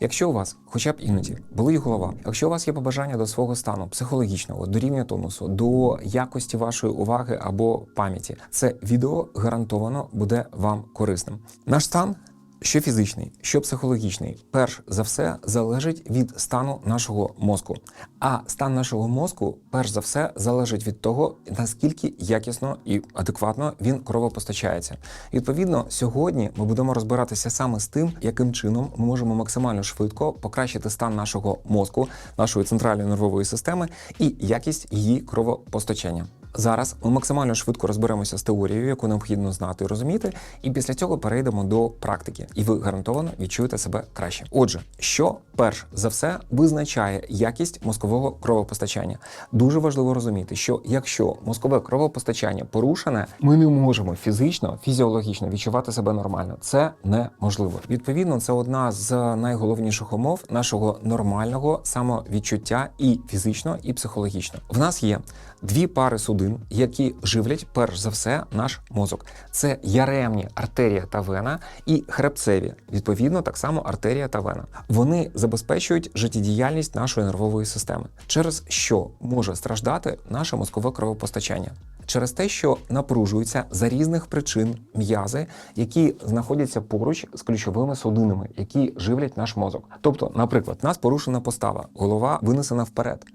Якщо у вас хоча б іноді болить голова, якщо у вас є побажання до свого стану психологічного, до рівня тонусу, до якості вашої уваги або пам'яті, це відео гарантовано буде вам корисним. Наш стан. Що фізичний, що психологічний, перш за все залежить від стану нашого мозку. А стан нашого мозку, перш за все, залежить від того, наскільки якісно і адекватно він кровопостачається. Відповідно, сьогодні ми будемо розбиратися саме з тим, яким чином ми можемо максимально швидко покращити стан нашого мозку, нашої центральної нервової системи і якість її кровопостачання. Зараз ми максимально швидко розберемося з теорією, яку необхідно знати і розуміти, і після цього перейдемо до практики, і ви гарантовано відчуєте себе краще. Отже, що перш за все визначає якість мозкового кровопостачання? Дуже важливо розуміти, що якщо мозкове кровопостачання порушене, ми не можемо фізично, фізіологічно відчувати себе нормально. Це неможливо. Відповідно, це одна з найголовніших умов нашого нормального самовідчуття і фізично, і психологічно. В нас є дві пари судин, які живлять перш за все наш мозок. Це яремні артерія та вена і хребцеві, відповідно, так само артерія та вена. Вони забезпечують життєдіяльність нашої нервової системи, через що може страждати наше мозкове кровопостачання. Через те, що напружуються за різних причин м'язи, які знаходяться поруч з ключовими судинами, які живлять наш мозок. Тобто, наприклад, нас порушена постава, голова винесена вперед.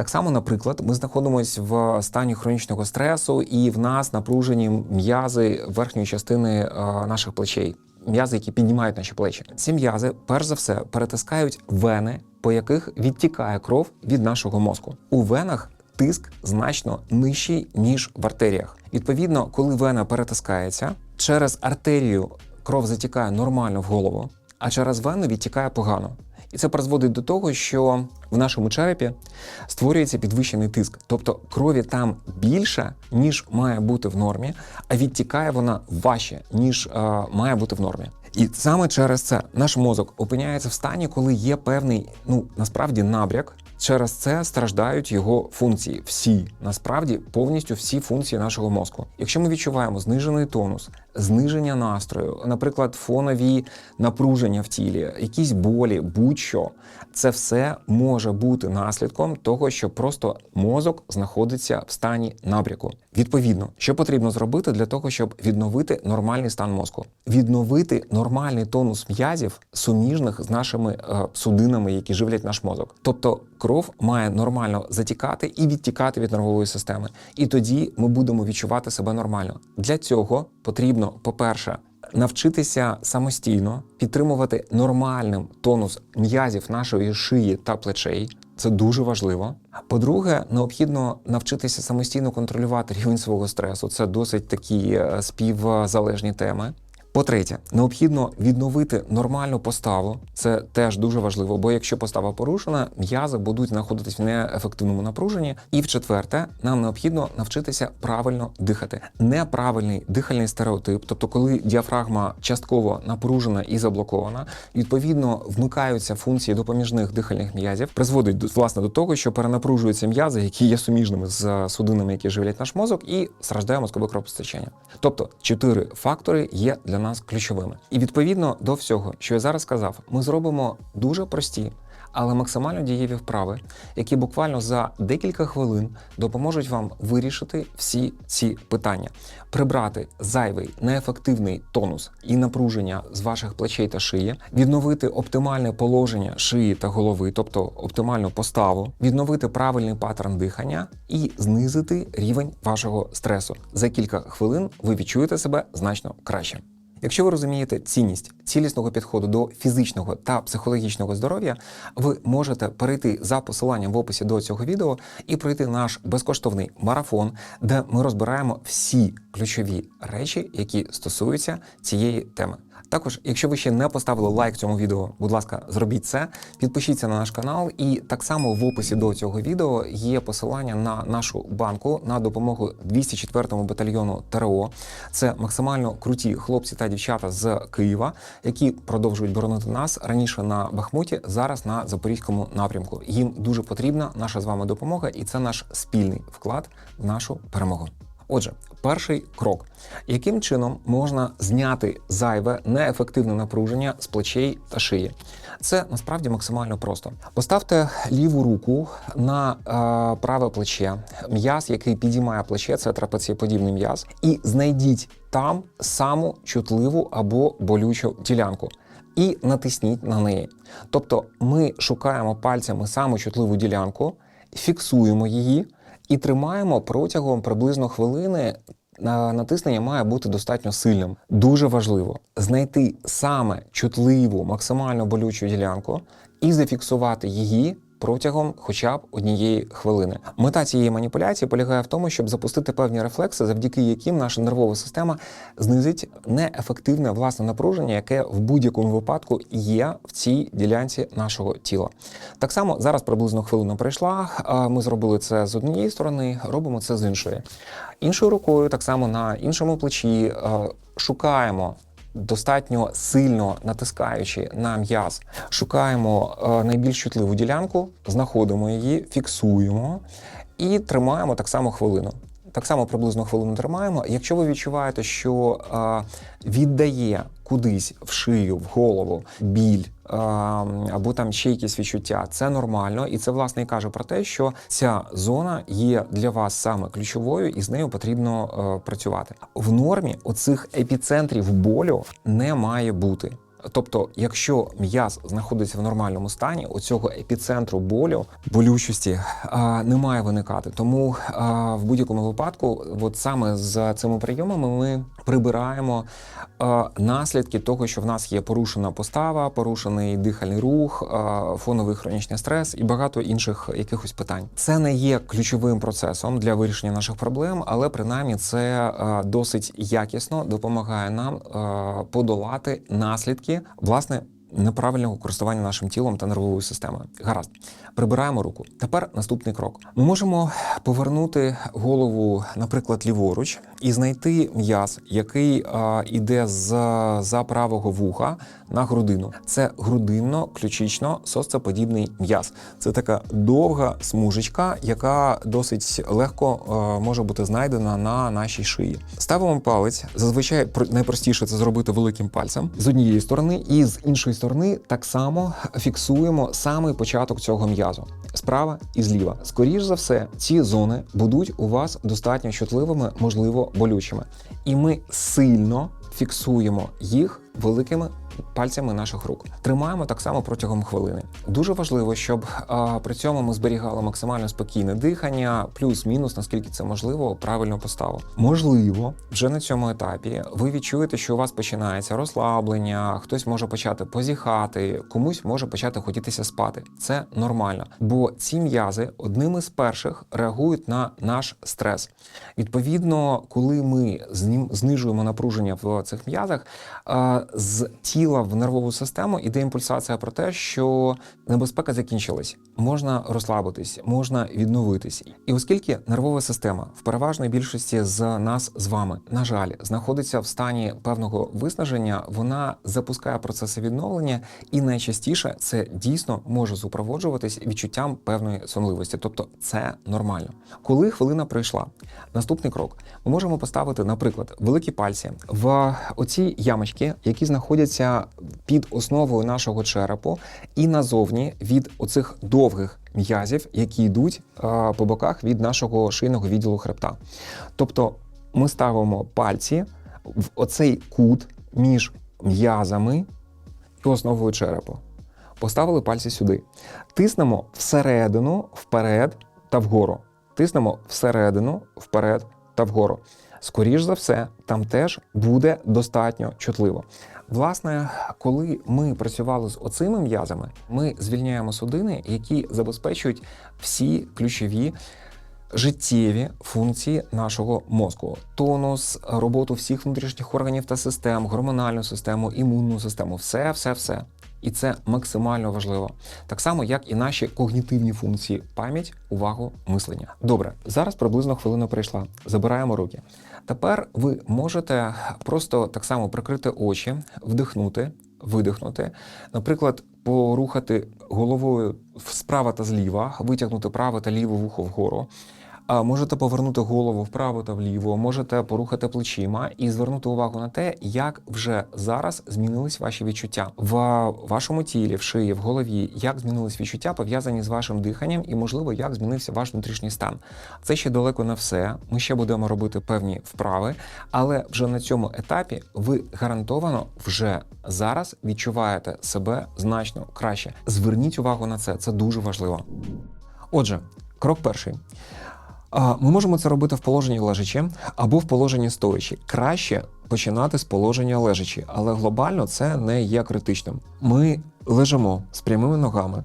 Так само, наприклад, ми знаходимося в стані хронічного стресу, і в нас напружені м'язи верхньої частини е, наших плечей. М'язи, які піднімають наші плечі. Ці м'язи, перш за все, перетискають вени, по яких відтікає кров від нашого мозку. У венах тиск значно нижчий ніж в артеріях. Відповідно, коли вена перетискається, через артерію кров затікає нормально в голову, а через вену відтікає погано. І це призводить до того, що в нашому черепі створюється підвищений тиск, тобто крові там більше, ніж має бути в нормі, а відтікає вона важче, ніж е, має бути в нормі. І саме через це наш мозок опиняється в стані, коли є певний, ну насправді набряк. Через це страждають його функції. Всі насправді повністю всі функції нашого мозку. Якщо ми відчуваємо знижений тонус, зниження настрою, наприклад, фонові напруження в тілі, якісь болі, будь-що, це все може бути наслідком того, що просто мозок знаходиться в стані набряку. Відповідно, що потрібно зробити для того, щоб відновити нормальний стан мозку, відновити нормальний тонус м'язів, суміжних з нашими е, судинами, які живлять наш мозок. Тобто кров має нормально затікати і відтікати від нервової системи. І тоді ми будемо відчувати себе нормально. Для цього потрібно, по-перше, навчитися самостійно підтримувати нормальним тонус м'язів нашої шиї та плечей. Це дуже важливо. По-друге, необхідно навчитися самостійно контролювати рівень свого стресу. Це досить такі е, співзалежні теми. По-третє, необхідно відновити нормальну поставу. Це теж дуже важливо, бо якщо постава порушена, м'язи будуть знаходитись в неефективному напруженні. І в-четверте, нам необхідно навчитися правильно дихати. Неправильний дихальний стереотип, тобто, коли діафрагма частково напружена і заблокована, відповідно вмикаються функції допоміжних дихальних м'язів, призводить власне до того, що перенапружуються м'язи, які є суміжними з судинами, які живлять наш мозок, і страждає мозкове кровопостачання. Тобто чотири фактори є для нас ключовими. І відповідно до всього, що я зараз сказав, ми зробимо дуже прості. Але максимально дієві вправи, які буквально за декілька хвилин допоможуть вам вирішити всі ці питання, прибрати зайвий неефективний тонус і напруження з ваших плечей та шиї, відновити оптимальне положення шиї та голови, тобто оптимальну поставу, відновити правильний паттерн дихання і знизити рівень вашого стресу. За кілька хвилин ви відчуєте себе значно краще. Якщо ви розумієте цінність цілісного підходу до фізичного та психологічного здоров'я, ви можете перейти за посиланням в описі до цього відео і пройти наш безкоштовний марафон, де ми розбираємо всі ключові речі, які стосуються цієї теми. Також, якщо ви ще не поставили лайк цьому відео, будь ласка, зробіть це, підпишіться на наш канал, і так само в описі до цього відео є посилання на нашу банку на допомогу 204-му батальйону ТРО. Це максимально круті хлопці та дівчата з Києва, які продовжують боронити нас раніше на Бахмуті, зараз на запорізькому напрямку. Їм дуже потрібна наша з вами допомога, і це наш спільний вклад в нашу перемогу. Отже, перший крок: яким чином можна зняти зайве неефективне напруження з плечей та шиї? Це насправді максимально просто. Поставте ліву руку на е, праве плече, м'яз, який підіймає плече, це трапецієподібний м'яз, і знайдіть там саму чутливу або болючу ділянку. І натисніть на неї. Тобто ми шукаємо пальцями саму чутливу ділянку, фіксуємо її і тримаємо протягом приблизно хвилини. На- Натиснення має бути достатньо сильним. Дуже важливо знайти саме чутливу, максимально болючу ділянку і зафіксувати її протягом хоча б однієї хвилини. Мета цієї маніпуляції полягає в тому, щоб запустити певні рефлекси, завдяки яким наша нервова система знизить неефективне власне напруження, яке в будь-якому випадку є в цій ділянці нашого тіла. Так само зараз приблизно хвилина пройшла. Ми зробили це з однієї сторони, робимо це з іншої. Іншою рукою, так само на іншому плечі, е, шукаємо. Достатньо сильно натискаючи на м'яз, шукаємо е, найбільш чутливу ділянку, знаходимо її, фіксуємо і тримаємо так само хвилину. Так само приблизно хвилину тримаємо. Якщо ви відчуваєте, що е, віддає кудись в шию, в голову біль е, або там ще якісь відчуття, це нормально, і це власне і каже про те, що ця зона є для вас саме ключовою, і з нею потрібно е, працювати. В нормі оцих епіцентрів болю не має бути. Тобто, якщо м'яз знаходиться в нормальному стані, оцього епіцентру болю, болючості а, не має виникати. Тому а, в будь-якому випадку, от саме з цими прийомами, ми прибираємо е, наслідки того, що в нас є порушена постава, порушений дихальний рух, е, фоновий хронічний стрес і багато інших якихось питань. Це не є ключовим процесом для вирішення наших проблем, але принаймні це е, досить якісно допомагає нам е, подолати наслідки власне неправильного користування нашим тілом та нервовою системою. Гаразд, прибираємо руку. Тепер наступний крок. Ми можемо повернути голову, наприклад, ліворуч, і знайти м'яз, який а, іде з за правого вуха на грудину. Це грудинно-ключично сосцеподібний м'яз. Це така довга смужечка, яка досить легко а, може бути знайдена на нашій шиї. Ставимо палець. Зазвичай пр- найпростіше це зробити великим пальцем з однієї сторони, і з іншої сторони так само фіксуємо самий початок цього м'язу справа і зліва. Скоріш за все, ці зони будуть у вас достатньо чутливими, можливо, болючими. І ми сильно фіксуємо їх великими пальцями наших рук. Тримаємо так само протягом хвилини. Дуже важливо, щоб а, при цьому ми зберігали максимально спокійне дихання, плюс-мінус, наскільки це можливо, правильну поставу. Можливо, вже на цьому етапі ви відчуєте, що у вас починається розслаблення, хтось може почати позіхати, комусь може почати хотітися спати. Це нормально, бо ці м'язи одними з перших реагують на наш стрес. Відповідно, коли ми знижуємо напруження в цих м'язах, з тіла в нервову систему іде імпульсація про те, що небезпека закінчилась, можна розслабитись, можна відновитись. І оскільки нервова система в переважній більшості з нас з вами, на жаль, знаходиться в стані певного виснаження, вона запускає процеси відновлення, і найчастіше це дійсно може супроводжуватись відчуттям певної сонливості. Тобто це нормально. Коли хвилина пройшла, наступний крок ми можемо поставити, наприклад, великі пальці в оці ямочки, які знаходяться під основою нашого черепу, і назовні від оцих довгих м'язів, які йдуть по боках від нашого шийного відділу хребта. Тобто ми ставимо пальці в оцей кут між м'язами і основою черепу. Поставили пальці сюди. Тиснемо всередину, вперед та вгору. Тиснемо всередину, вперед та вгору. Скоріш за все, там теж буде достатньо чутливо. Власне, коли ми працювали з оцими м'язами, ми звільняємо судини, які забезпечують всі ключові життєві функції нашого мозку: тонус, роботу всіх внутрішніх органів та систем, гормональну систему, імунну систему, все, все, все. І це максимально важливо, так само як і наші когнітивні функції: пам'ять, увагу, мислення. Добре, зараз приблизно хвилина прийшла. Забираємо руки. Тепер ви можете просто так само прикрити очі, вдихнути, видихнути, наприклад, порухати головою справа та зліва, витягнути праве та ліве вухо вгору. Можете повернути голову вправо та вліво, можете порухати плечима і звернути увагу на те, як вже зараз змінились ваші відчуття в вашому тілі, в шиї, в голові, як змінились відчуття пов'язані з вашим диханням, і можливо, як змінився ваш внутрішній стан. Це ще далеко не все. Ми ще будемо робити певні вправи, але вже на цьому етапі ви гарантовано вже зараз відчуваєте себе значно краще. Зверніть увагу на це, це дуже важливо. Отже, крок перший. Ми можемо це робити в положенні лежачі або в положенні стоячі. Краще починати з положення лежачі, але глобально це не є критичним. Ми лежимо з прямими ногами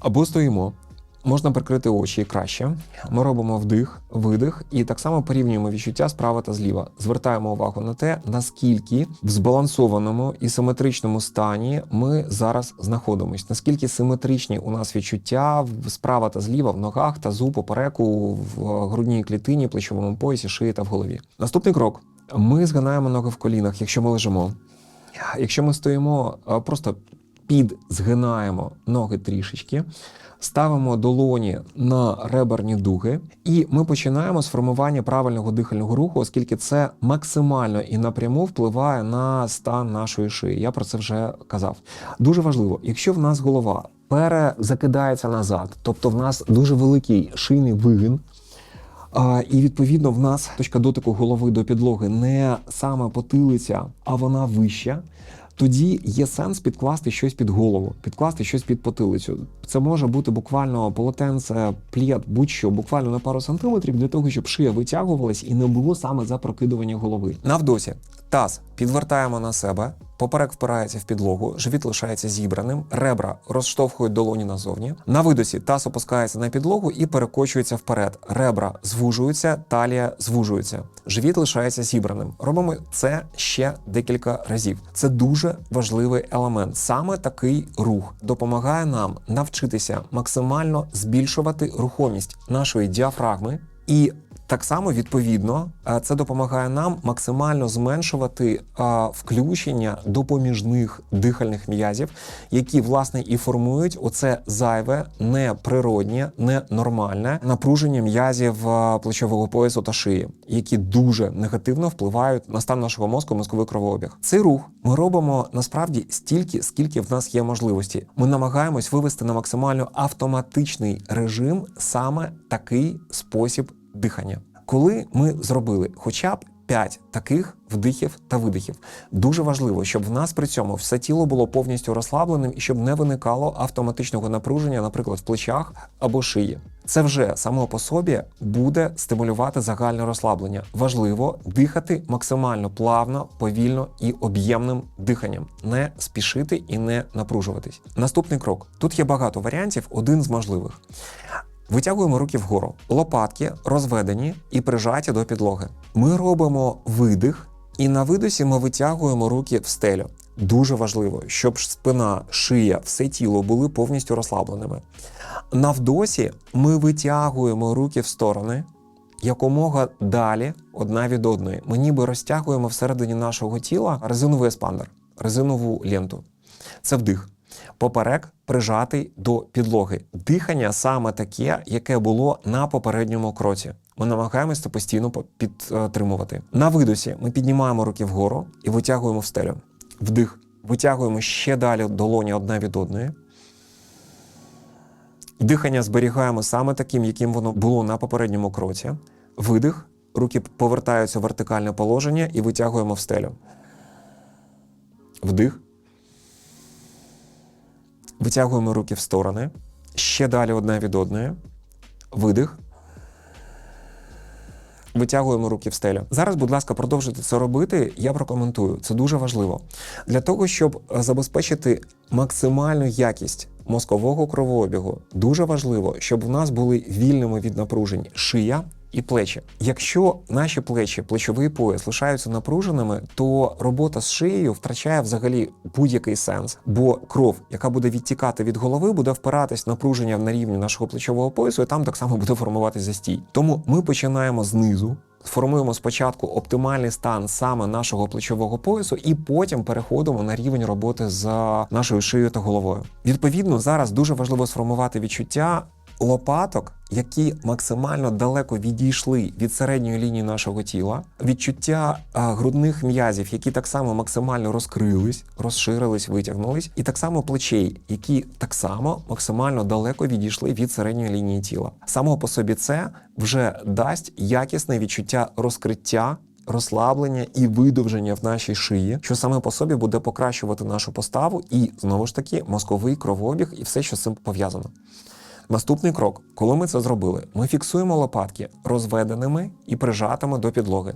або стоїмо. Можна прикрити очі краще. Ми робимо вдих, видих і так само порівнюємо відчуття справа та зліва. Звертаємо увагу на те, наскільки в збалансованому і симетричному стані ми зараз знаходимося. Наскільки симетричні у нас відчуття справа та зліва в ногах, тазу, попереку, в грудній клітині, плечовому поясі, шиї та в голові. Наступний крок: ми згинаємо ноги в колінах, якщо ми лежимо. Якщо ми стоїмо, просто підзгинаємо ноги трішечки, ставимо долоні на реберні дуги, і ми починаємо з формування правильного дихального руху, оскільки це максимально і напряму впливає на стан нашої шиї. Я про це вже казав. Дуже важливо, якщо в нас голова перезакидається назад, тобто в нас дуже великий шийний вигин. І відповідно в нас точка дотику голови до підлоги не саме потилиця, а вона вища. Тоді є сенс підкласти щось під голову, підкласти щось під потилицю. Це може бути буквально полотенце, плід, будь-що, буквально на пару сантиметрів для того, щоб шия витягувалась і не було саме запрокидування голови. Навдосі таз підвертаємо на себе, поперек впирається в підлогу, живіт лишається зібраним, ребра розштовхують долоні назовні. На видосі таз опускається на підлогу і перекочується вперед. Ребра звужуються, талія звужується. Живіт лишається зібраним. Робимо це ще декілька разів. Це дуже важливий елемент. Саме такий рух допомагає нам навчитися максимально збільшувати рухомість нашої діафрагми і так само, відповідно, е, це допомагає нам максимально зменшувати е, включення допоміжних дихальних м'язів, які власне і формують оце зайве, неприроднє, ненормальне напруження м'язів е, плечового поясу та шиї, які дуже негативно впливають на стан нашого мозку, мозковий кровообіг. Цей рух ми робимо насправді стільки, скільки в нас є можливості. Ми намагаємось вивести на максимально автоматичний режим саме такий спосіб дихання. Коли ми зробили хоча б 5 таких вдихів та видихів, дуже важливо, щоб в нас при цьому все тіло було повністю розслабленим і щоб не виникало автоматичного напруження, наприклад, в плечах або шиї. Це вже само по собі буде стимулювати загальне розслаблення. Важливо дихати максимально плавно, повільно і об'ємним диханням, не спішити і не напружуватись. Наступний крок: тут є багато варіантів, один з можливих. Витягуємо руки вгору, лопатки розведені і прижаті до підлоги. Ми робимо видих, і на видосі ми витягуємо руки в стелю. Дуже важливо, щоб спина, шия, все тіло були повністю розслабленими. На вдосі ми витягуємо руки в сторони якомога далі одна від одної. Ми ніби розтягуємо всередині нашого тіла резиновий еспандер, резинову ленту. Це вдих. Поперек прижатий до підлоги. Дихання саме таке, яке було на попередньому кроці. Ми намагаємося це постійно підтримувати. На видосі ми піднімаємо руки вгору і витягуємо в стелю. Вдих. Витягуємо ще далі долоні одна від одної. Дихання зберігаємо саме таким, яким воно було на попередньому кроці. Видих. Руки повертаються в вертикальне положення і витягуємо в стелю. Вдих. Витягуємо руки в сторони. Ще далі одна від одної. Видих. Витягуємо руки в стелю. Зараз, будь ласка, продовжуйте це робити. Я прокоментую. Це дуже важливо. Для того, щоб е, забезпечити максимальну якість мозкового кровообігу, дуже важливо, щоб в нас були вільними від напружень шия і плечі. Якщо наші плечі, плечовий пояс лишаються напруженими, то робота з шиєю втрачає взагалі будь-який сенс, бо кров, яка буде відтікати від голови, буде впиратись напруження на рівні нашого плечового поясу, і там так само буде формуватися застій. Тому ми починаємо знизу. Формуємо спочатку оптимальний стан саме нашого плечового поясу, і потім переходимо на рівень роботи з нашою шиєю та головою. Відповідно, зараз дуже важливо сформувати відчуття лопаток, які максимально далеко відійшли від середньої лінії нашого тіла, відчуття грудних м'язів, які так само максимально розкрились, розширились, витягнулись, і так само плечей, які так само максимально далеко відійшли від середньої лінії тіла. Само по собі це вже дасть якісне відчуття розкриття. Розслаблення і видовження в нашій шиї, що саме по собі буде покращувати нашу поставу, і знову ж таки мозковий кровообіг і все, що з цим пов'язано. Наступний крок, коли ми це зробили, ми фіксуємо лопатки розведеними і прижатими до підлоги.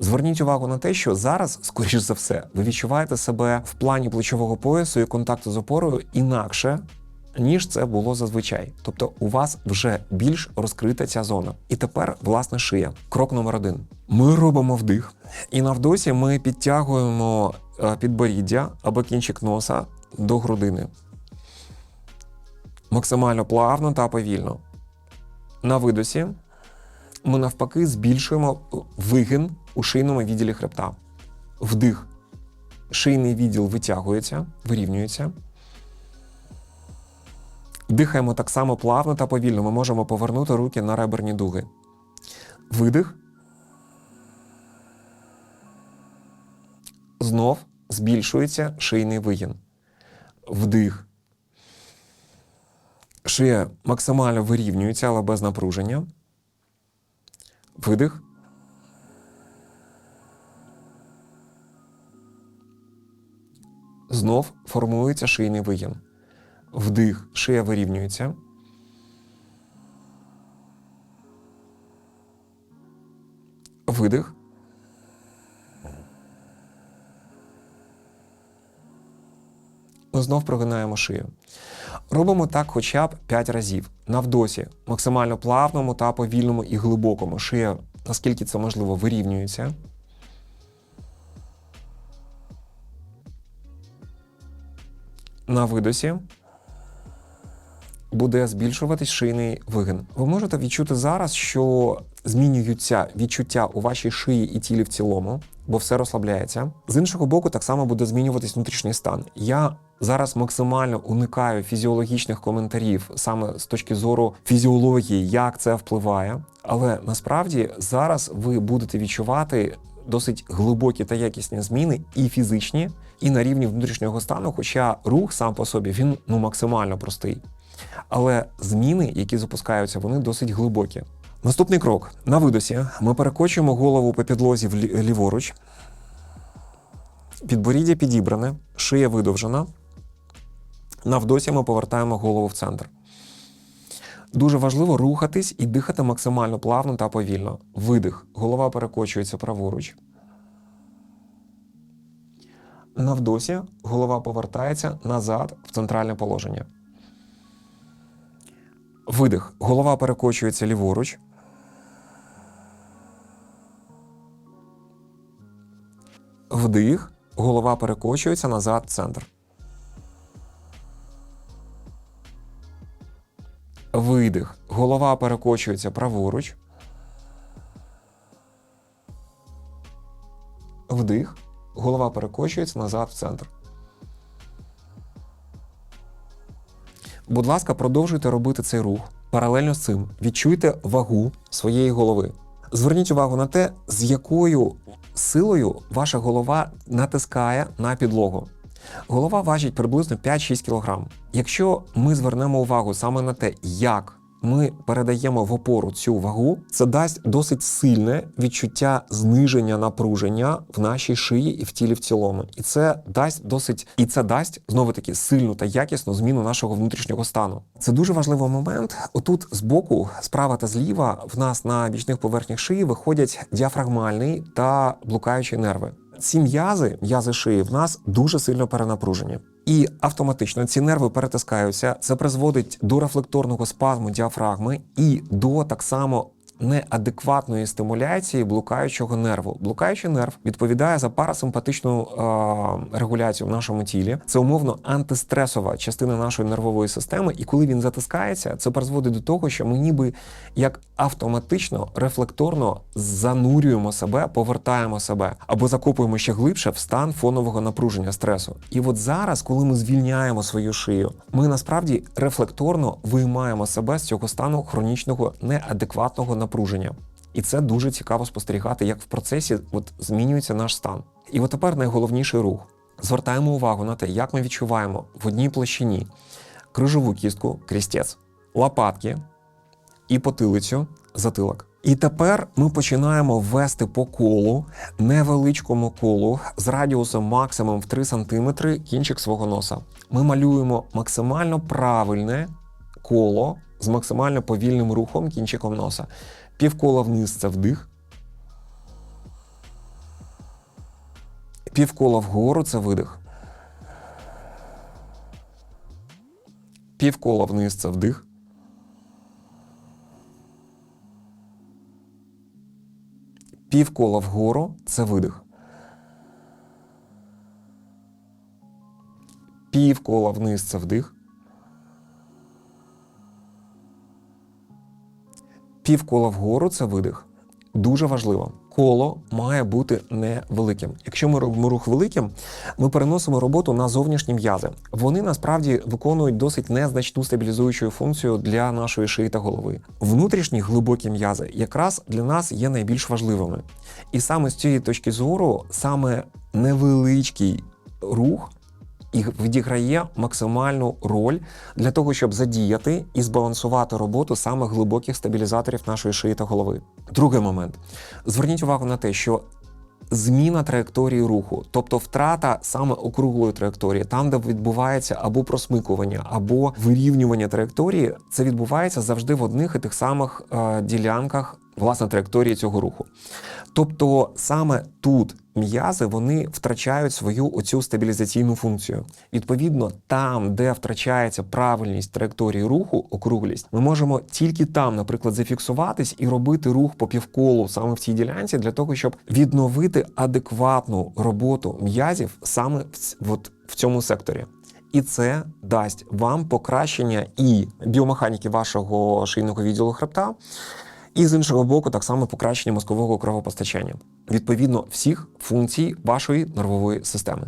Зверніть увагу на те, що зараз, скоріш за все, ви відчуваєте себе в плані плечового поясу і контакту з опорою інакше. Ніж це було зазвичай, тобто у вас вже більш розкрита ця зона. І тепер власне шия. Крок номер один. Ми робимо вдих, і на вдосі ми підтягуємо е, підборіддя або кінчик носа до грудини максимально плавно та повільно. На видосі ми навпаки збільшуємо вигин у шийному відділі хребта. Вдих. Шийний відділ витягується, вирівнюється. Дихаємо так само плавно та повільно. Ми можемо повернути руки на реберні дуги. Видих. Знов збільшується шийний вигін. Вдих. Шия максимально вирівнюється, але без напруження. Видих. Знов формується шийний вигін. Вдих, шия вирівнюється. Видих. Знов прогинаємо шию. Робимо так хоча б 5 разів. На вдосі, максимально плавному та повільному і глибокому. Шия, наскільки це можливо, вирівнюється. На видосі буде збільшуватись шийний вигин. Ви можете відчути зараз, що змінюються відчуття у вашій шиї і тілі в цілому, бо все розслабляється. З іншого боку, так само буде змінюватись внутрішній стан. Я зараз максимально уникаю фізіологічних коментарів саме з точки зору фізіології, як це впливає. Але насправді зараз ви будете відчувати досить глибокі та якісні зміни і фізичні, і на рівні внутрішнього стану, хоча рух сам по собі він ну максимально простий. Але зміни, які запускаються, вони досить глибокі. Наступний крок на видосі ми перекочуємо голову по підлозі ліворуч. Підборіддя підібране, шия видовжена. На вдосі ми повертаємо голову в центр. Дуже важливо рухатись і дихати максимально плавно та повільно. Видих. Голова перекочується праворуч. На вдосі голова повертається назад в центральне положення. Видих. Голова перекочується ліворуч. Вдих. Голова перекочується назад в центр. Видих. Голова перекочується праворуч. Вдих. Голова перекочується назад в центр. Будь ласка, продовжуйте робити цей рух. Паралельно з цим відчуйте вагу своєї голови. Зверніть увагу на те, з якою силою ваша голова натискає на підлогу. Голова важить приблизно 5-6 кг. Якщо ми звернемо увагу саме на те, як ми передаємо в опору цю вагу, це дасть досить сильне відчуття зниження напруження в нашій шиї і в тілі в цілому. І це дасть досить, і це дасть знову таки сильну та якісну зміну нашого внутрішнього стану. Це дуже важливий момент. Отут збоку, справа та зліва, в нас на бічних поверхнях шиї виходять діафрагмальний та блукаючі нерви. Ці м'язи, м'язи шиї, в нас дуже сильно перенапружені. І автоматично ці нерви перетискаються. Це призводить до рефлекторного спазму діафрагми і до так само неадекватної стимуляції блукаючого нерву. Блукаючий нерв відповідає за парасимпатичну е, регуляцію в нашому тілі. Це умовно антистресова частина нашої нервової системи, і коли він затискається, це призводить до того, що ми ніби як автоматично, рефлекторно занурюємо себе, повертаємо себе або закопуємо ще глибше в стан фонового напруження стресу. І от зараз, коли ми звільняємо свою шию, ми насправді рефлекторно виймаємо себе з цього стану хронічного неадекватного напруження. І це дуже цікаво спостерігати, як в процесі от змінюється наш стан. І от тепер найголовніший рух. Звертаємо увагу на те, як ми відчуваємо в одній площині крижову кістку, крістець, лопатки і потилицю, затилок. І тепер ми починаємо ввести по колу, невеличкому колу з радіусом максимум в 3 см кінчик свого носа. Ми малюємо максимально правильне коло з максимально повільним рухом кінчиком носа. Півкола вниз це вдих. Півкола вгору це видих. Півкола вниз це вдих. Півкола вгору це видих. Півкола вниз це вдих. Півкола вгору це видих. Дуже важливо. Коло має бути невеликим. Якщо ми робимо рух великим, ми переносимо роботу на зовнішні м'язи. Вони насправді виконують досить незначну стабілізуючу функцію для нашої шиї та голови. Внутрішні глибокі м'язи якраз для нас є найбільш важливими. І саме з цієї точки зору, саме невеличкий рух і відіграє максимальну роль для того, щоб задіяти і збалансувати роботу саме глибоких стабілізаторів нашої шиї та голови. Другий момент: зверніть увагу на те, що зміна траєкторії руху, тобто втрата саме округлої траєкторії, там, де відбувається або просмикування, або вирівнювання траєкторії, це відбувається завжди в одних і тих самих е, ділянках власне траєкторії цього руху. Тобто саме тут м'язи вони втрачають свою оцю стабілізаційну функцію. Відповідно, там, де втрачається правильність траєкторії руху, округлість, ми можемо тільки там, наприклад, зафіксуватись і робити рух по півколу саме в цій ділянці, для того, щоб відновити адекватну роботу м'язів саме в, от, в цьому секторі. І це дасть вам покращення і біомеханіки вашого шийного відділу хребта, і з іншого боку, так само покращення мозкового кровопостачання, відповідно всіх функцій вашої нервової системи.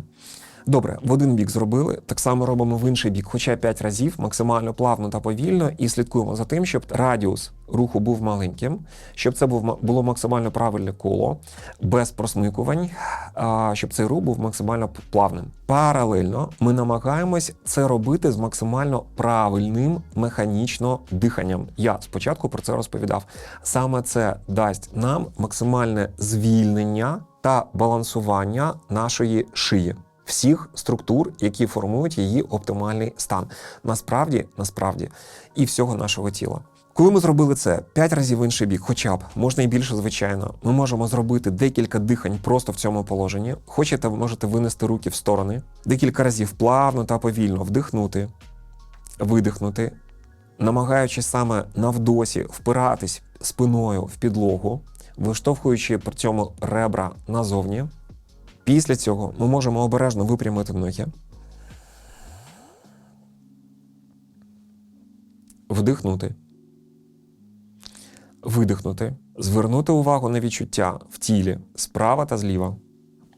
Добре, в один бік зробили, так само робимо в інший бік, хоча 5 разів, максимально плавно та повільно, і слідкуємо за тим, щоб радіус руху був маленьким, щоб це був було максимально правильне коло, без просмикувань, щоб цей рух був максимально плавним. Паралельно ми намагаємось це робити з максимально правильним механічно диханням. Я спочатку про це розповідав. Саме це дасть нам максимальне звільнення та балансування нашої шиї всіх структур, які формують її оптимальний стан. Насправді, насправді, і всього нашого тіла. Коли ми зробили це 5 разів в інший бік, хоча б можна і більше, звичайно, ми можемо зробити декілька дихань просто в цьому положенні. Хочете, можете винести руки в сторони, декілька разів плавно та повільно вдихнути, видихнути, намагаючись саме навдосі впиратись спиною в підлогу, виштовхуючи при цьому ребра назовні. Після цього ми можемо обережно випрямити ноги. Вдихнути. Видихнути. Звернути увагу на відчуття в тілі справа та зліва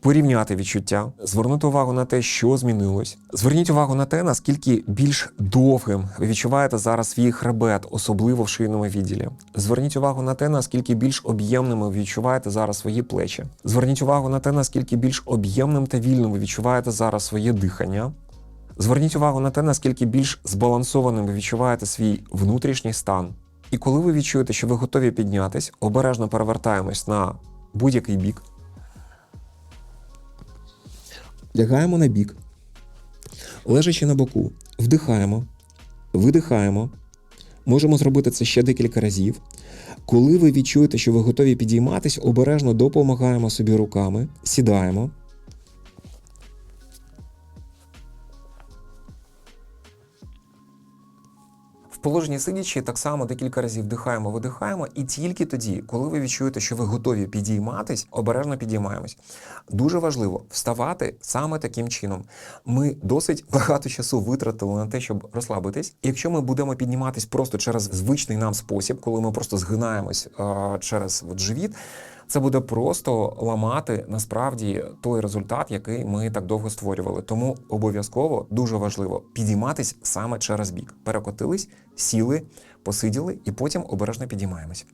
порівняти відчуття, звернути увагу на те, що змінилось. Зверніть увагу на те, наскільки більш довгим ви відчуваєте зараз свій хребет, особливо в шийному відділі. Зверніть увагу на те, наскільки більш об'ємними ви відчуваєте зараз свої плечі. Зверніть увагу на те, наскільки більш об'ємним та вільним ви відчуваєте зараз своє дихання. Зверніть увагу на те, наскільки більш збалансованим ви відчуваєте свій внутрішній стан. І коли ви відчуєте, що ви готові піднятись, обережно перевертаємось на будь-який бік. Лягаємо на бік, лежачи на боку, вдихаємо, видихаємо. Можемо зробити це ще декілька разів. Коли ви відчуєте, що ви готові підійматись, обережно допомагаємо собі руками, сідаємо. Положенні сидячи так само декілька разів вдихаємо, видихаємо, і тільки тоді, коли ви відчуєте, що ви готові підійматись, обережно підіймаємось. Дуже важливо вставати саме таким чином. Ми досить багато часу витратили на те, щоб розслабитись. Якщо ми будемо підніматись просто через звичний нам спосіб, коли ми просто згинаємось е, через от, живіт. Це буде просто ламати насправді той результат, який ми так довго створювали. Тому обов'язково дуже важливо підійматись саме через бік. Перекотились, сіли, посиділи і потім обережно підіймаємось.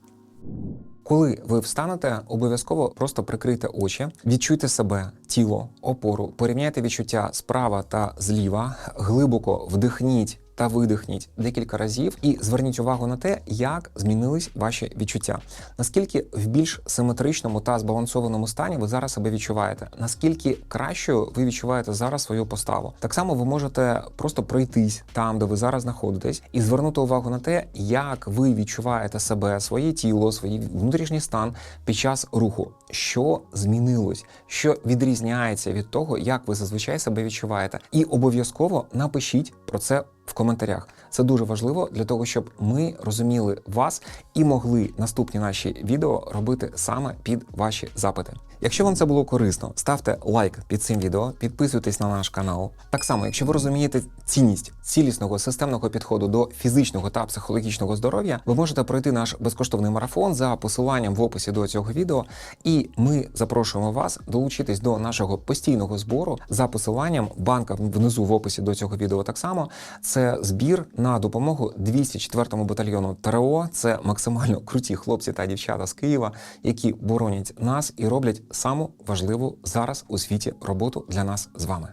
Коли ви встанете, обов'язково просто прикрийте очі, відчуйте себе, тіло, опору, порівняйте відчуття справа та зліва, глибоко вдихніть. Та видихніть декілька разів і зверніть увагу на те, як змінились ваші відчуття. Наскільки в більш симетричному та збалансованому стані ви зараз себе відчуваєте? Наскільки кращою ви відчуваєте зараз свою поставу? Так само ви можете просто пройтись там, де ви зараз знаходитесь, і звернути увагу на те, як ви відчуваєте себе, своє тіло, свій внутрішній стан під час руху. Що змінилось, що відрізняється від того, як ви зазвичай себе відчуваєте, і обов'язково напишіть про це в коментарях. Це дуже важливо для того, щоб ми розуміли вас і могли наступні наші відео робити саме під ваші запити. Якщо вам це було корисно, ставте лайк під цим відео, підписуйтесь на наш канал. Так само, якщо ви розумієте цінність цілісного системного підходу до фізичного та психологічного здоров'я, ви можете пройти наш безкоштовний марафон за посиланням в описі до цього відео. І ми запрошуємо вас долучитись до нашого постійного збору за посиланням банка внизу в описі до цього відео. Так само це збір на допомогу 204-му батальйону ТРО. Це максимально круті хлопці та дівчата з Києва, які боронять нас і роблять саму важливу зараз у світі роботу для нас з вами.